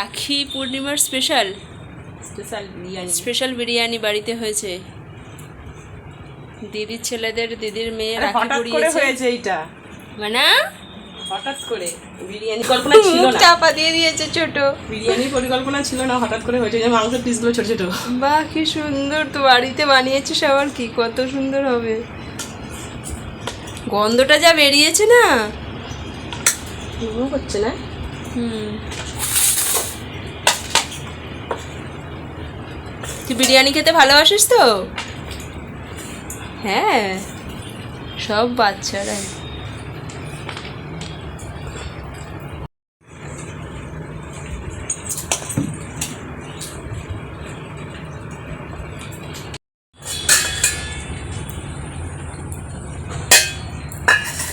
রাখি পূর্ণিমার special special biryani. Special biryani বাড়িতে হয়েছে। দিদির ছেলেদের দিদির মেয়ে রাখি পরিয়েছে হয়েছে এইটা। মানে? হঠাৎ করে। বিরিয়ানি কল্পনা ছিল না। চাপা দিয়ে দিয়েছে ছোট। বিরিয়ানি পরিকল্পনা ছিল না হঠাৎ করে হয়েছে মাংসের পিসগুলো ছোট ছোট। বাহ কি সুন্দর। তো বাড়িতে বানিয়েছিস আবার কি কত সুন্দর হবে। গন্ধটা যা বেরিয়েছে না। হচ্ছে না? হুম। তুই বিরিয়ানি খেতে ভালোবাসিস তো? হ্যাঁ সব বাচ্চারাই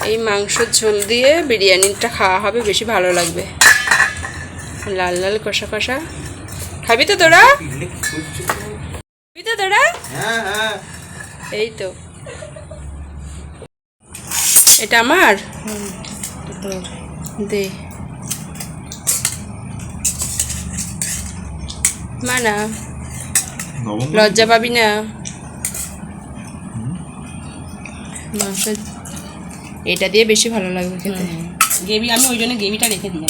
এই মাংসর ঝোল দিয়ে বিরিয়ানিটা খাওয়া হবে, বেশি ভালো লাগবে। লাল লাল কষা কষা। খাবি তো তোরা খাবি তো তোরা এই তো এটা আমার? দে। মানা। লজ্জা পাবি না? মাংস এটা দিয়ে বেশি ভালো লাগবে খেতে। গ্রেভি আমি ওই জন্য গ্রেভিটা রেখে দিই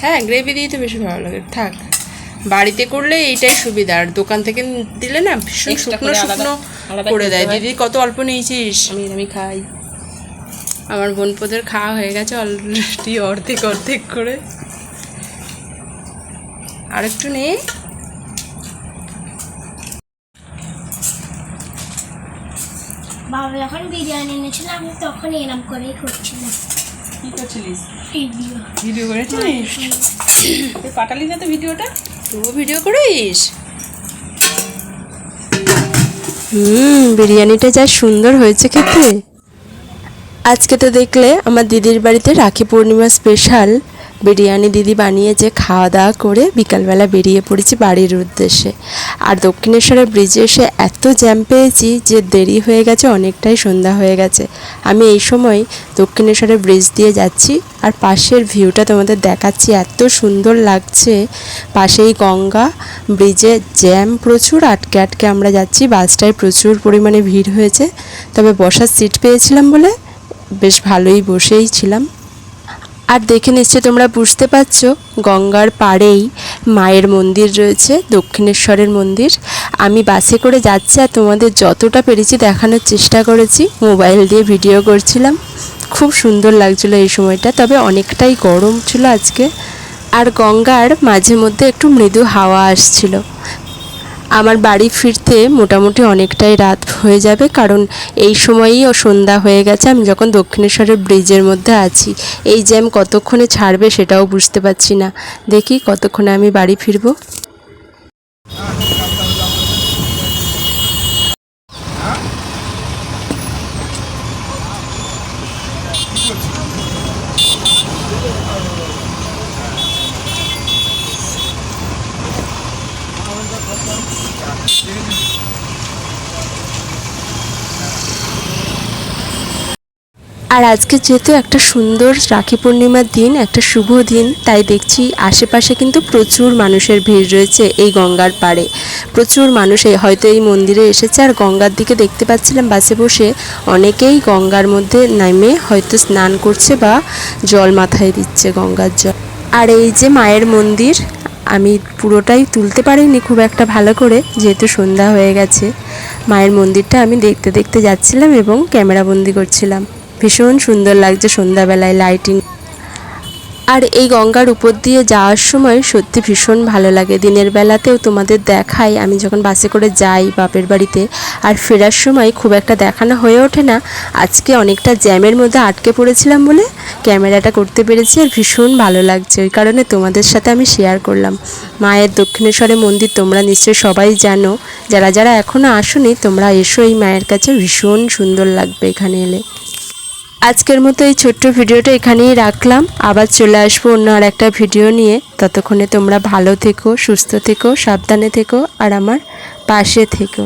হ্যাঁ গ্রেভি দিয়ে তো বেশি ভালো লাগে। থাক। বাড়িতে করলে এইটাই সুবিধা। আর দোকান থেকে দিলে না ভীষণ শুকনো শুকনো করে দেয়। দিদি কত অল্প নিয়েছিস? আমি আমি খাই। আমার বোনপোদের খাওয়া হয়ে গেছে অলরেডি অর্ধেক অর্ধেক করে। আর একটু নে। বাবা যখন বিরিয়ানি এনেছিল আমি তখন এরম করেই করছিলাম। কি করছিলিস? ভিডিও। ভিডিও করেছিলিস? তুই পাঠালি না তো ভিডিওটা? তুইও ভিডিও করিস? হুম বিরিয়ানিটা যা সুন্দর হয়েছে খেতে। আজকে তো দেখলে আমার দিদির বাড়িতে রাখি পূর্ণিমা স্পেশাল বিরিয়ানি দিদি বানিয়েছে খাওয়া দাওয়া করে বিকালবেলা বেরিয়ে পড়েছি বাড়ির উদ্দেশ্যে। আর দক্ষিণেশ্বরের ব্রিজে এসে এত জ্যাম পেয়েছি যে দেরি হয়ে গেছে, অনেকটাই সন্ধ্যা হয়ে গেছে। আমি এই সময় দক্ষিণেশ্বরের ব্রিজ দিয়ে যাচ্ছি আর পাশের ভিউটা তোমাদের দেখাচ্ছি। এত সুন্দর লাগছে। পাশেই গঙ্গা ব্রিজে জ্যাম প্রচুর, আটকে আটকে আমরা যাচ্ছি। বাসটায় প্রচুর পরিমাণে ভিড় হয়েছে। তবে বসার সিট পেয়েছিলাম বলে বেশ ভালোই বসেই ছিলাম। আর দেখে নিশ্চয় তোমরা বুঝতে পারছ, গঙ্গার পাড়েই মায়ের মন্দির রয়েছে, দক্ষিণেশ্বরের মন্দির। আমি বাসে করে যাচ্ছি আর তোমাদের যতটা পেরেছি দেখানোর চেষ্টা করেছি। মোবাইল দিয়ে ভিডিও করছিলাম। খুব সুন্দর লাগছিল এই সময়টা, তবে অনেকটাই গরম ছিল আজকে। আর গঙ্গার মাঝে মধ্যে একটু মৃদু হাওয়া আসছিল। আমার বাড়ি ফিরতে মোটামুটি অনেকটাই রাত হয়ে যাবে, কারণ এই সময়ই সন্ধ্যা হয়ে গেছে। আমি যখন দক্ষিণেশ্বরের ব্রিজের মধ্যে আছি, এই জ্যাম কতক্ষণে ছাড়বে সেটাও বুঝতে পারছি না। দেখি কতক্ষণে আমি বাড়ি ফিরবো। আর আজকে যেহেতু একটা সুন্দর রাখি পূর্ণিমার দিন, একটা শুভ দিন, তাই দেখছি আশেপাশে কিন্তু প্রচুর মানুষের ভিড় রয়েছে এই গঙ্গার পাড়ে। প্রচুর মানুষ হয়তো এই মন্দিরে এসেছে আর গঙ্গার দিকে দেখতে পাচ্ছিলাম বাসে বসে অনেকেই গঙ্গার মধ্যে নেমে হয়তো স্নান করছে বা জল মাথায় দিচ্ছে গঙ্গার জল। আর এই যে মায়ের মন্দির, আমি পুরোটাই তুলতে পারিনি খুব একটা ভালো করে, যেহেতু সন্ধ্যা হয়ে গেছে। মায়ের মন্দিরটা আমি দেখতে দেখতে যাচ্ছিলাম এবং ক্যামেরা বন্দি করছিলাম। ভীষণ সুন্দর লাগছে সন্ধ্যাবেলায় লাইটিং আর এই গঙ্গার উপর দিয়ে যাওয়ার সময় সত্যি ভীষণ ভালো লাগে। দিনের বেলাতেও তোমাদের দেখাই, আমি যখন বাসে করে যাই বাপের বাড়িতে, আর ফেরার সময় খুব একটা দেখানো হয়ে ওঠে না, আজকে অনেকটা জ্যামের মধ্যে আটকে পড়েছিলাম বলে ক্যামেরাটা করতে পেরেছি আর ভীষণ ভালো লাগছে। ওই কারণে তোমাদের সাথে আমি শেয়ার করলাম। মায়ের দক্ষিণেশ্বরের মন্দির তোমরা নিশ্চয়ই সবাই জানো। যারা যারা এখনও আসোনি, তোমরা এসো এই মায়ের কাছে, ভীষণ সুন্দর লাগবে এখানে এলে। আজকের মতো এই ছোট্ট ভিডিওটা এখানেই রাখলাম। আবার চলে আসব অন্য আর একটা ভিডিও নিয়ে। ততক্ষণে তোমরা ভালো থেকো, সুস্থ থেকো, সাবধানে থেকো, আর আমার পাশে থেকো।